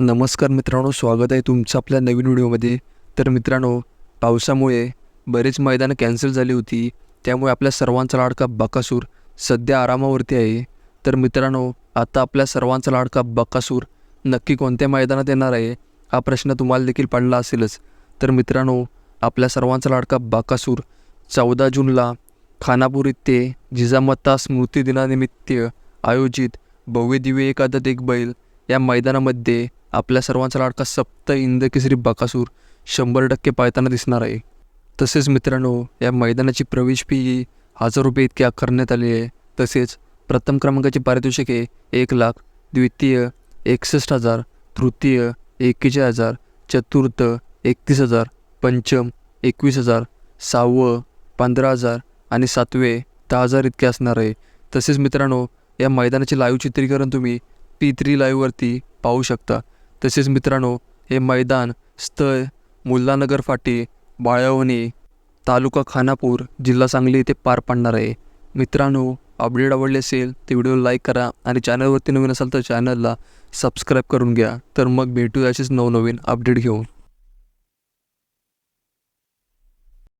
नमस्कार मित्रांनो स्वागत आहे तुमचं आपल्या नवीन व्हिडिओमध्ये. तर मित्रांनो पावसामुळे बरेच मैदानं कॅन्सल झाली होती. त्यामुळे आपल्या सर्वांचा लाडका बकासूर सध्या आरामावरती आहे. तर मित्रांनो आता आपल्या सर्वांचा लाडका बकासूर नक्की कोणत्या मैदानात येणार आहे? हा प्रश्न तुम्हाला देखील पडला असेलच. तर मित्रांनो आपल्या सर्वांचा लाडका बकासूर चौदा जूनला खानापूर इथे जिजामाता स्मृती दिनानिमित्त आयोजित भव्य दिव्य एकादत एक बैल या मैदानामध्ये आपल्या सर्वांचा लाडका सप्त इंद केसरी बकासूर शंभर टक्के पाळताना दिसणार आहे. तसेच मित्रांनो या मैदानाची प्रवेश फी हजार रुपये इतकी आकारण्यात आली आहे. तसेच प्रथम क्रमांकाची पारितोषिके एक लाख द्वितीय एकसष्ट हजार तृतीय एक्केचाळीस हजार चतुर्थ एकतीस हजार पंचम एकवीस हजार सहावं पंधरा हजार आणि सातवे दहा हजार इतके असणार आहे. तसेच मित्रांनो या मैदानाचे लाईव्ह चित्रीकरण तुम्ही पी थ्री लाईव्हवरती पाहू शकता. तसेच मित्रांनो हे मैदान स्थळ मुल्लानगर फाटी बाळवणी तालुका खानापूर जिल्हा सांगली येथे पार पाडणार आहे. मित्रांनो अपडेट आवडले असेल तर व्हिडिओ लाईक करा आणि चॅनलवरती नवीन असाल तर चॅनलला सबस्क्राईब करून घ्या. तर मग भेटू असेच नवनवीन अपडेट घेऊन.